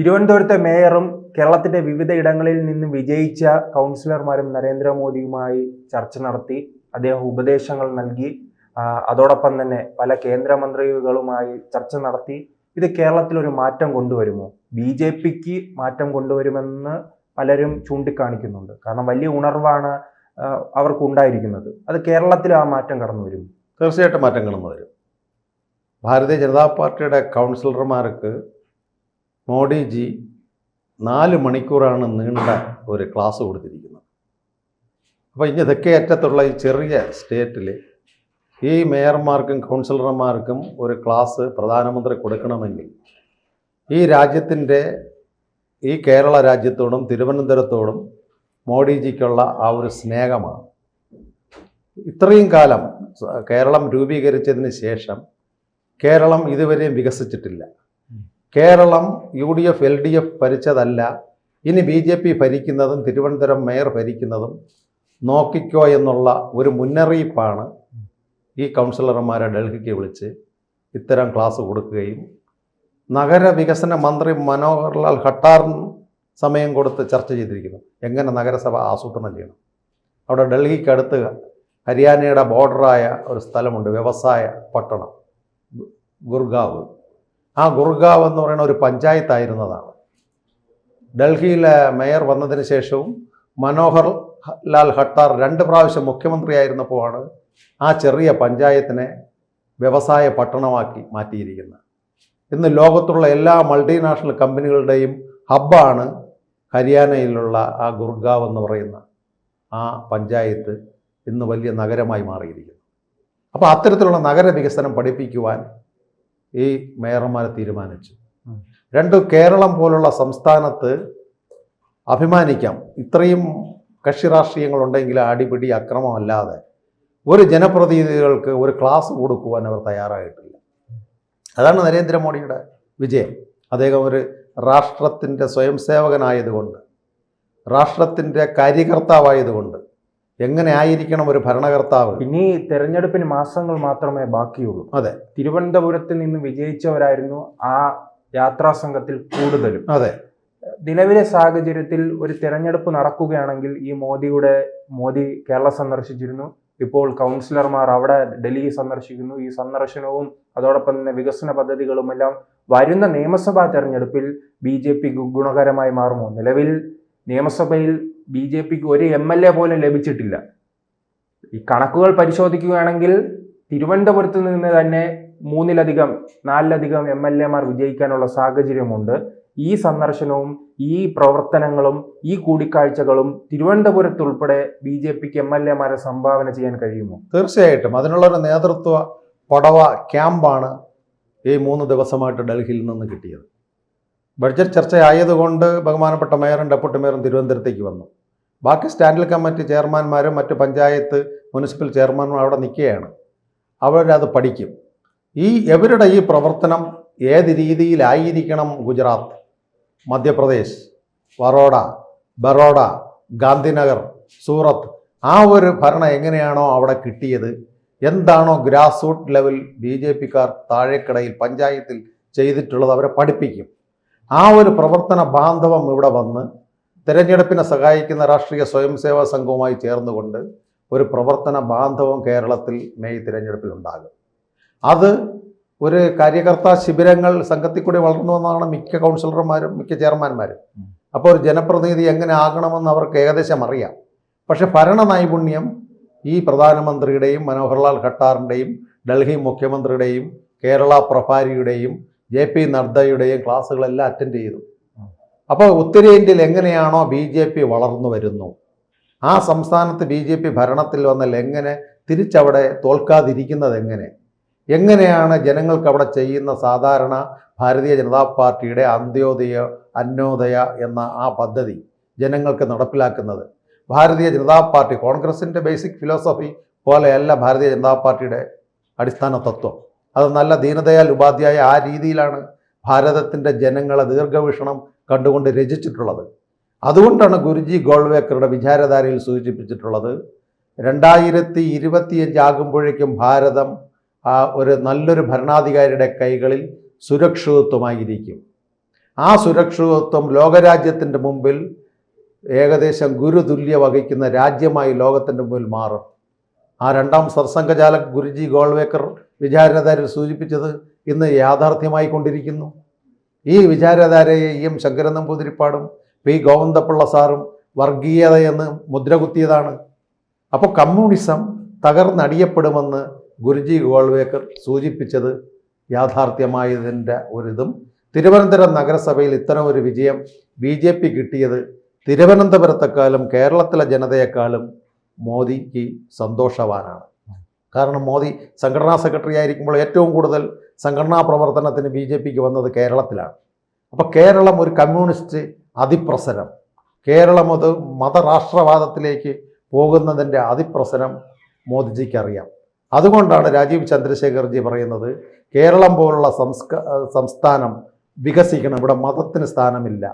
തിരുവനന്തപുരത്തെ മേയറും കേരളത്തിന്റെ വിവിധ ഇടങ്ങളിൽ നിന്ന് വിജയിച്ച കൗൺസിലർമാരും നരേന്ദ്രമോദിയുമായി ചർച്ച നടത്തി. അദ്ദേഹം ഉപദേശങ്ങൾ നൽകി. അതോടൊപ്പം തന്നെ പല കേന്ദ്രമന്ത്രികളുമായി ചർച്ച നടത്തി. ഇത് കേരളത്തിൽ ഒരു മാറ്റം കൊണ്ടുവരുമോ? ബി ജെ പിക്ക് മാറ്റം കൊണ്ടുവരുമെന്ന് പലരും ചൂണ്ടിക്കാണിക്കുന്നുണ്ട്. കാരണം വലിയ ഉണർവാണ് അവർക്ക് ഉണ്ടായിരിക്കുന്നത് അത് കേരളത്തിൽ ആ മാറ്റം കടന്നു വരും തീർച്ചയായിട്ടും മാറ്റം കടന്നു വരും. ഭാരതീയ ജനതാ പാർട്ടിയുടെ കൗൺസിലർമാർക്ക് മോഡിജി നാല് മണിക്കൂറാണ് നീണ്ട ഒരു ക്ലാസ് കൊടുത്തിരിക്കുന്നത്. അപ്പോൾ ഇനി തെക്കേ അറ്റത്തുള്ള ഈ ചെറിയ സ്റ്റേറ്റിൽ ഈ മേയർമാർക്കും കൗൺസിലർമാർക്കും ഒരു ക്ലാസ് പ്രധാനമന്ത്രി കൊടുക്കണമെങ്കിൽ ഈ രാജ്യത്തിന്റെ ഈ കേരള രാജ്യത്തോടും തിരുവനന്തപുരത്തോടും മോഡിജിക്കുള്ള ആ ഒരു സ്നേഹമാണ്. ഇത്രയും കാലം കേരളം രൂപീകരിച്ചതിന് ശേഷം കേരളം ഇതുവരെയും വികസിച്ചിട്ടില്ല. Keralam U D F L D F ഭരിച്ചതല്ല. ഇനി ബി ജെ പി ഭരിക്കുന്നതും തിരുവനന്തപുരം മേയർ ഭരിക്കുന്നതും നോക്കിക്കോ എന്നുള്ള ഒരു മുന്നറിയിപ്പാണ് ഈ കൗൺസിലർമാരെ ഡൽഹിക്ക് വിളിച്ച് ഇത്തരം ക്ലാസ് കൊടുക്കുകയും നഗരവികസന മന്ത്രി മനോഹർലാൽ ഖട്ടാറിന് സമയം കൊടുത്ത് ചർച്ച ചെയ്തിരിക്കുന്നു. എങ്ങനെ നഗരസഭ ആസൂത്രണം ചെയ്യണം? അവിടെ ഡൽഹിക്ക് അടുത്ത് ഹരിയാനയുടെ ബോർഡറായ ഒരു സ്ഥലമുണ്ട് വ്യവസായ പട്ടണം ഗുർഗാവ്. ആ ഗുർഗാവ് എന്ന് പറയുന്ന ഒരു പഞ്ചായത്തായിരുന്നതാണ്. ഡൽഹിയിലെ മേയർ വന്നതിന് ശേഷവും മനോഹർ ലാൽ ഹട്ടാർ രണ്ട് പ്രാവശ്യം മുഖ്യമന്ത്രിയായിരുന്നപ്പോഴാണ് ആ ചെറിയ പഞ്ചായത്തിനെ വ്യവസായ പട്ടണമാക്കി മാറ്റിയിരിക്കുന്നത്. ഇന്ന് ലോകത്തുള്ള എല്ലാ മൾട്ടിനാഷണൽ കമ്പനികളുടെയും ഹബ്ബാണ് ഹരിയാനയിലുള്ള ആ ഗുർഗാവ് എന്ന് പറയുന്ന ആ പഞ്ചായത്ത് ഇന്ന് വലിയ നഗരമായി മാറിയിരിക്കുന്നു. അപ്പോൾ അത്തരത്തിലുള്ള നഗര വികസനം പഠിപ്പിക്കുവാൻ ഈ മേയർമാർ തീരുമാനിച്ചു. രണ്ട് കേരളം പോലുള്ള സംസ്ഥാനത്ത് അഭിമാനിക്കാം. ഇത്രയും കക്ഷി രാഷ്ട്രീയങ്ങളുണ്ടെങ്കിൽ അടിപിടി അക്രമമല്ലാതെ ഒരു ജനപ്രതിനിധികൾക്ക് ഒരു ക്ലാസ് കൊടുക്കുവാൻ അവർ തയ്യാറായിട്ടില്ല. അതാണ് നരേന്ദ്രമോദിയുടെ വിജയം. അദ്ദേഹം ഒരു രാഷ്ട്രത്തിന്റെ സ്വയം സേവകനായതുകൊണ്ട് രാഷ്ട്രത്തിന്റെ കാര്യകർത്താവായതുകൊണ്ട് എങ്ങനെ ആയിരിക്കണം ഒരു ഭരണകർത്താവ്? ഇനി തെരഞ്ഞെടുപ്പിന് മാസങ്ങൾ മാത്രമേ ബാക്കിയുള്ളൂ. അതെ. തിരുവനന്തപുരത്ത് നിന്ന് വിജയിച്ചവരായിരുന്നു ആ യാത്രാ സംഘത്തിൽ കൂടുതലും. അതെ. നിലവിലെ സാഹചര്യത്തിൽ ഒരു തെരഞ്ഞെടുപ്പ് നടക്കുകയാണെങ്കിൽ ഈ മോദിയുടെ മോദി കേരള സന്ദർശിച്ചിരുന്നു. ഇപ്പോൾ കൗൺസിലർമാർ അവിടെ ഡൽഹി സന്ദർശിക്കുന്നു. ഈ സന്ദർശനവും അതോടൊപ്പം തന്നെ വികസന പദ്ധതികളുമെല്ലാം വരുന്ന നിയമസഭാ തെരഞ്ഞെടുപ്പിൽ ബി ജെ പി ഗുണകരമായി മാറുമോ? നിലവിൽ നിയമസഭയിൽ ബി ജെ പിക്ക് ഒരു എം എൽ എ പോലും ലഭിച്ചിട്ടില്ല. ഈ കണക്കുകൾ പരിശോധിക്കുകയാണെങ്കിൽ തിരുവനന്തപുരത്ത് നിന്ന് തന്നെ മൂന്നിലധികം നാലിലധികം എം എൽ എമാർ വിജയിക്കാനുള്ള സാഹചര്യമുണ്ട്. ഈ സന്ദർശനവും ഈ പ്രവർത്തനങ്ങളും ഈ കൂടിക്കാഴ്ചകളും തിരുവനന്തപുരത്ത് ഉൾപ്പെടെ ബി ജെ പിക്ക് എം എൽ എമാരെ സംഭാവന ചെയ്യാൻ കഴിയുമോ? തീർച്ചയായിട്ടും. അതിനുള്ളൊരു നേതൃത്വ പടവ ക്യാമ്പാണ് ഈ മൂന്ന് ദിവസമായിട്ട് ഡൽഹിയിൽ നിന്ന് കിട്ടിയത്. ബഡ്ജറ്റ് ചർച്ചയായതുകൊണ്ട് ബഹുമാനപ്പെട്ട മേയറും ഡെപ്യൂട്ടി മേയറും തിരുവനന്തപുരത്തേക്ക് വന്നു. ബാക്കി സ്റ്റാൻഡിൽ കമ്മിറ്റി ചെയർമാൻമാരും മറ്റ് പഞ്ചായത്ത് മുനിസിപ്പൽ ചെയർമാനും അവിടെ നിൽക്കുകയാണ്. അവരത് പഠിക്കും. ഈ ഇവരുടെ ഈ പ്രവർത്തനം ഏത് രീതിയിലായിരിക്കണം ഗുജറാത്ത്? മധ്യപ്രദേശ് വറോഡ ബറോഡ ഗാന്ധിനഗർ സൂറത്ത്. ആ ഒരു ഭരണം എങ്ങനെയാണോ അവിടെ കിട്ടിയത്? എന്താണോ grass root level B J പിക്കാർ താഴേക്കിടയിൽ പഞ്ചായത്തിൽ ചെയ്തിട്ടുള്ളത് അവരെ പഠിപ്പിക്കും. ആ ഒരു പ്രവർത്തന ബാന്ധവം ഇവിടെ വന്ന് തിരഞ്ഞെടുപ്പിനെ സഹായിക്കുന്ന രാഷ്ട്രീയ സ്വയം സേവാ സംഘവുമായി ചേർന്നുകൊണ്ട് ഒരു പ്രവർത്തന ബാന്ധവം കേരളത്തിൽ മെയ് തിരഞ്ഞെടുപ്പിൽ ഉണ്ടാകും അത് ഒരു കാര്യകർത്താ ശിബിരങ്ങൾ സംഘത്തിൽ കൂടി വളർന്നു വന്നതാണ് മിക്ക കൗൺസിലർമാരും മിക്ക ചെയർമാന്മാരും അപ്പോൾ ഒരു ജനപ്രതിനിധി എങ്ങനെ ആകണമെന്ന് അവർക്ക് ഏകദേശം അറിയാം. പക്ഷെ ഭരണ നൈപുണ്യം ഈ പ്രധാനമന്ത്രിയുടെയും മനോഹർലാൽ ഖട്ടാറിന്റെയും ഡൽഹി മുഖ്യമന്ത്രിയുടെയും കേരള പ്രഭാരിയുടെയും ജെ പി നദ്ദയുടെയും ക്ലാസ്സുകളെല്ലാം അറ്റൻഡ് ചെയ്തു. അപ്പോൾ ഉത്തരേന്ത്യയിൽ എങ്ങനെയാണോ ബി ജെ പി വളർന്നു വരുന്നു? ആ സംസ്ഥാനത്ത് ബി ജെ പി ഭരണത്തിൽ വന്നാൽ എങ്ങനെ? തിരിച്ചവിടെ തോൽക്കാതിരിക്കുന്നത് എങ്ങനെ? എങ്ങനെയാണ് ജനങ്ങൾക്ക് അവിടെ ചെയ്യുന്ന സാധാരണ ഭാരതീയ ജനതാ പാർട്ടിയുടെ അന്ത്യോദയ അന്നോദയ എന്ന ആ പദ്ധതി ജനങ്ങൾക്ക് നടപ്പിലാക്കുന്നത്? ഭാരതീയ ജനതാ പാർട്ടി കോൺഗ്രസിന്റെ ബേസിക് ഫിലോസഫി പോലെയല്ല ഭാരതീയ ജനതാ പാർട്ടിയുടെ അടിസ്ഥാന തത്വം. അത് നല്ല ദീനദയാൽ ഉപാധ്യായ ആ രീതിയിലാണ് ഭാരതത്തിന്റെ ജനങ്ങളെ ദീർഘവീക്ഷണം കണ്ടുകൊണ്ട് രചിച്ചിട്ടുള്ളത്. അതുകൊണ്ടാണ് ഗുരുജി ഗോൾവേക്കറുടെ വിചാരധാരയിൽ സൂചിപ്പിച്ചിട്ടുള്ളത് രണ്ടായിരത്തി ഇരുപത്തിയഞ്ച് ആകുമ്പോഴേക്കും ഭാരതം ഒരു നല്ലൊരു ഭരണാധികാരിയുടെ കൈകളിൽ സുരക്ഷിതത്വമായിരിക്കും. ആ സുരക്ഷിതത്വം ലോകരാജ്യത്തിന്റെ മുമ്പിൽ ഏകദേശം ഗുരുതുല്യ വഹിക്കുന്ന രാജ്യമായി ലോകത്തിന്റെ മുമ്പിൽ മാറും. ആ രണ്ടാം സർസംഘചാലക് ഗുരുജി ഗോൾവേക്കർ വിചാരധാരയിൽ സൂചിപ്പിച്ചത് ഇന്ന് യാഥാർത്ഥ്യമായി കൊണ്ടിരിക്കുന്നു. ഈ വിചാരധാരയെ എം ശങ്കരൻ നമ്പൂതിരിപ്പാടും പി ഗോവിന്ദപ്പിള്ള സാറും വർഗീയതയെന്ന് മുദ്രകുത്തിയതാണ്. അപ്പോൾ കമ്മ്യൂണിസം തകർന്നടിയപ്പെടുമെന്ന് ഗുരുജി ഗോൾവേക്കർ സൂചിപ്പിച്ചത് യാഥാർത്ഥ്യമായതിന്റെ ഒരിതും. തിരുവനന്തപുരം നഗരസഭയിൽ ഇത്തരം ഒരു വിജയം ബി ജെ പി കിട്ടിയത് തിരുവനന്തപുരത്തെക്കാളും കേരളത്തിലെ ജനതയെക്കാളും മോദിക്ക് സന്തോഷവാനാണ്. കാരണം മോദി സംഘടനാ സെക്രട്ടറി ആയിരിക്കുമ്പോൾ ഏറ്റവും കൂടുതൽ സംഘടനാ പ്രവർത്തനത്തിന് ബി ജെ പിക്ക് വന്നത് കേരളത്തിലാണ്. അപ്പോൾ കേരളം ഒരു കമ്മ്യൂണിസ്റ്റ് അതിപ്രസരം. കേരളം അത് മതരാഷ്ട്രവാദത്തിലേക്ക് പോകുന്നതിന്റെ അതിപ്രസരം മോദിജിക്ക് അറിയാം അതുകൊണ്ടാണ് രാജീവ് ചന്ദ്രശേഖർജി പറയുന്നത് കേരളം പോലുള്ള സംസ്ക സംസ്ഥാനം വികസിക്കണം. ഇവിടെ മതത്തിന് സ്ഥാനമില്ല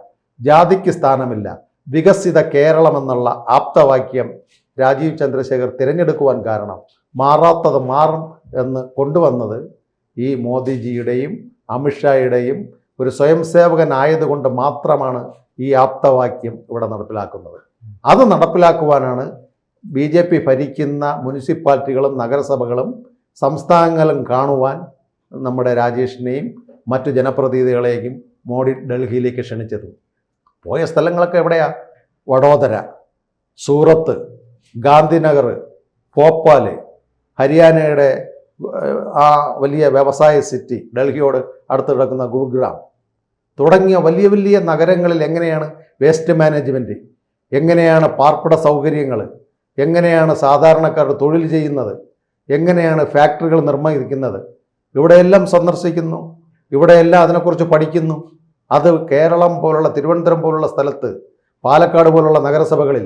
ജാതിക്ക് സ്ഥാനമില്ല. വികസിത കേരളം എന്നുള്ള ആപ്തവാക്യം രാജീവ് ചന്ദ്രശേഖർ തിരഞ്ഞെടുക്കുവാൻ കാരണം മാറാത്തത് മാറും എന്ന് കൊണ്ടുവന്നത് ഈ മോദിജിയുടെയും അമിത്ഷായുടെയും ഒരു സ്വയം സേവകനായതുകൊണ്ട് മാത്രമാണ് ഈ ആപ്തവാക്യം ഇവിടെ നടപ്പിലാക്കുന്നത്. അത് നടപ്പിലാക്കുവാനാണ് ബി ജെ പി ഭരിക്കുന്ന മുനിസിപ്പാലിറ്റികളും നഗരസഭകളും സംസ്ഥാനങ്ങളും കാണുവാൻ നമ്മുടെ രാജേഷിനെയും മറ്റു ജനപ്രതിനിധികളെയും മോഡി ഡൽഹിയിലേക്ക് ക്ഷണിച്ചത്. പോയ സ്ഥലങ്ങളൊക്കെ എവിടെയാ? വഡോദര സൂറത്ത് ഗാന്ധിനഗർ ഭോപ്പാൽ ഹരിയാനയുടെ ആ വലിയ വ്യവസായ സിറ്റി ഡൽഹിയോട് അടുത്ത് കിടക്കുന്ന ഗുരുഗ്രാം. തുടങ്ങിയ വലിയ വലിയ നഗരങ്ങളിൽ എങ്ങനെയാണ് വേസ്റ്റ് മാനേജ്മെന്റ് എങ്ങനെയാണ് പാർപ്പിട സൗകര്യങ്ങൾ എങ്ങനെയാണ് സാധാരണക്കാർ തൊഴിൽ ചെയ്യുന്നത്? എങ്ങനെയാണ് ഫാക്ടറികൾ നിർമ്മിക്കുന്നത്? ഇവിടെയെല്ലാം സന്ദർശിക്കുന്നു. ഇവിടെയെല്ലാം അതിനെക്കുറിച്ച് പഠിക്കുന്നു. അത് കേരളം പോലുള്ള തിരുവനന്തപുരം പോലുള്ള സ്ഥലത്ത് പാലക്കാട് പോലുള്ള നഗരസഭകളിൽ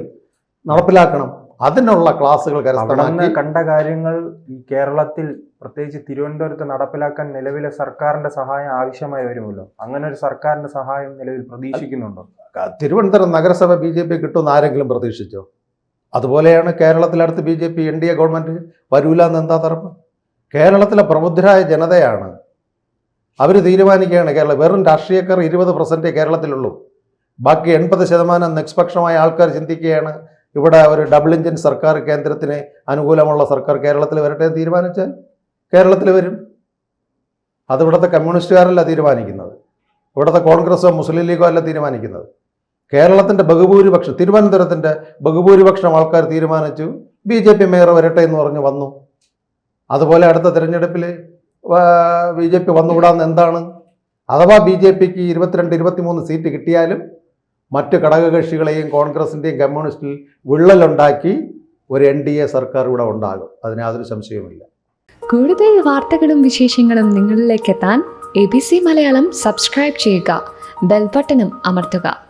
നടപ്പിലാക്കണം. അതിനുള്ള ക്ലാസ്സുകൾ കരസ്ഥമാക്കി. കണ്ട കാര്യങ്ങൾ ഈ കേരളത്തിൽ പ്രത്യേകിച്ച് തിരുവനന്തപുരത്ത് നടപ്പിലാക്കാൻ നിലവിലെ സർക്കാരിന്റെ സഹായം ആവശ്യമായി വരുമല്ലോ? അങ്ങനെ ഒരു സർക്കാരിന്റെ സഹായം നിലവിൽ പ്രതീക്ഷിക്കുന്നുണ്ടോ? തിരുവനന്തപുരം നഗരസഭ ബി ജെ പി കിട്ടുമെന്ന് ആരെങ്കിലും പ്രതീക്ഷിച്ചോ? അതുപോലെയാണ് കേരളത്തിലടുത്ത് B J P N D A government വരൂല എന്ന് എന്താ തറപ്പ് കേരളത്തിലെ പ്രബുദ്ധരായ ജനതയാണ്. അവർ തീരുമാനിക്കുകയാണ് കേരളം വെറും രാഷ്ട്രീയക്കാർ ഇരുപത് പെർസെന്റേ കേരളത്തിലുള്ളൂ. ബാക്കി എൺപത് ശതമാനം നിഷ്പക്ഷമായ ആൾക്കാർ ചിന്തിക്കുകയാണ് ഇവിടെ ഒരു ഡബിൾ എഞ്ചിൻ സർക്കാർ കേന്ദ്രത്തിന് അനുകൂലമുള്ള സർക്കാർ കേരളത്തിൽ വരട്ടെ തീരുമാനിച്ചാൽ കേരളത്തിൽ വരും. അത് ഇവിടുത്തെ കമ്മ്യൂണിസ്റ്റുകാരല്ല തീരുമാനിക്കുന്നത്. ഇവിടുത്തെ കോൺഗ്രസോ മുസ്ലിം ലീഗോ അല്ല തീരുമാനിക്കുന്നത്. കേരളത്തിന്റെ ബഹുഭൂരിപക്ഷം തിരുവനന്തപുരത്തിന്റെ ബഹുഭൂരിപക്ഷം ആൾക്കാർ തീരുമാനിച്ചു ബി ജെ പി മേയർ വരട്ടെ എന്ന് പറഞ്ഞ് വന്നു. അതുപോലെ അടുത്ത തിരഞ്ഞെടുപ്പിൽ ബി ജെ പി വന്നുകൂടാന്ന് എന്താണ്? അഥവാ ബി ജെ പിക്ക് ഇരുപത്തിരണ്ട് ഇരുപത്തിമൂന്ന് സീറ്റ് കിട്ടിയാലും മറ്റ് ഘടകകക്ഷികളെയും കോൺഗ്രസിന്റെയും കമ്മ്യൂണിസ്റ്റിൽ വിള്ളലുണ്ടാക്കി ഒരു എൻ ഡി എ സർക്കാർ ഇവിടെ ഉണ്ടാകും. അതിന് യാതൊരു സംശയവുമില്ല. കൂടുതൽ വാർത്തകളും വിശേഷങ്ങളും നിങ്ങളിലേക്ക് എത്താൻ A B C Malayalam subscribe ചെയ്യുക. ബെൽബട്ടനും അമർത്തുക.